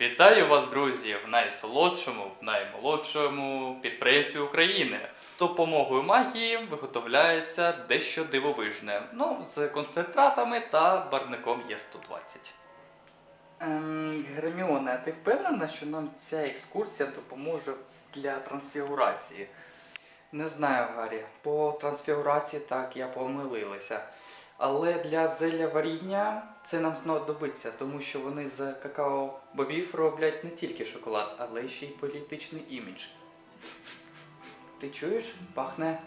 Вітаю вас, друзі, в найсолодшому, в наймолодшому підприємстві України. З допомогою магії виготовляється дещо дивовижне. Ну, з концентратами та барником Є120. Ем, Герміона, ти впевнена, що нам ця екскурсія допоможе для трансфігурації? Не знаю, Гаррі. По трансфігурації так я помилилася. Але для зелля варіння це нам знадобиться, тому що вони з какао-бобів роблять не тільки шоколад, але ще й політичний імідж. Ти чуєш? Пахне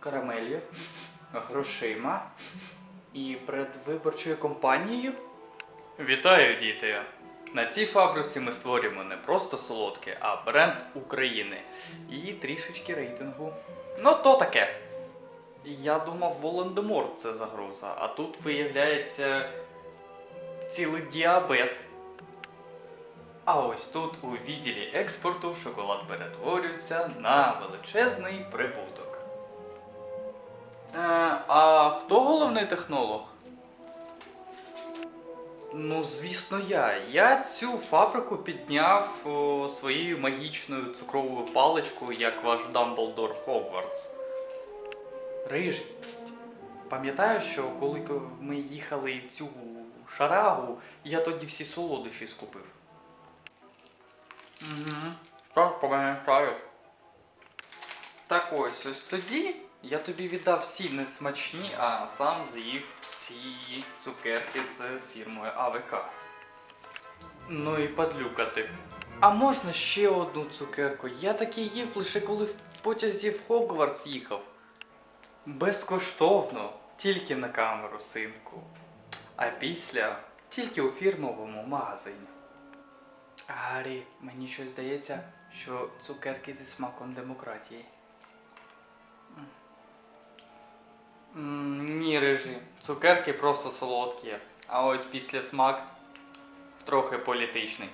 карамелью, грошима і передвиборчою компанією. Вітаю, діти! На цій фабриці ми створюємо не просто солодке, а бренд України і трішечки рейтингу. Ну, то таке. Я думав, Волан-де-Морт це загроза, а тут виявляється цілий діабет. А ось тут у відділі експорту шоколад перетворюється на величезний прибуток. Е, а хто головний технолог? Ну, звісно, я. Я цю фабрику підняв о, своєю магічною цукровою паличкою, як ваш Дамблдор Хогвартс. Рижий, пст. Пам'ятаю, що коли ми їхали в цю шарагу, я тоді всі солодощі скупив. Угу. Так, пам'ятаю. Так ось, ось тоді я тобі віддав всі несмачні, а сам з'їв всі цукерки з фірмою АВК. Ну і падлюкати. А можна ще одну цукерку? Я таки їв лише коли в потязі в Хогвартс їхав. Безкоштовно, тільки на камеру, синку. А після тільки у фірмовому магазині. Гаррі, мені щось здається, що цукерки зі смаком демократії. Ні, рижі, цукерки просто солодкі, а ось після смак трохи політичний.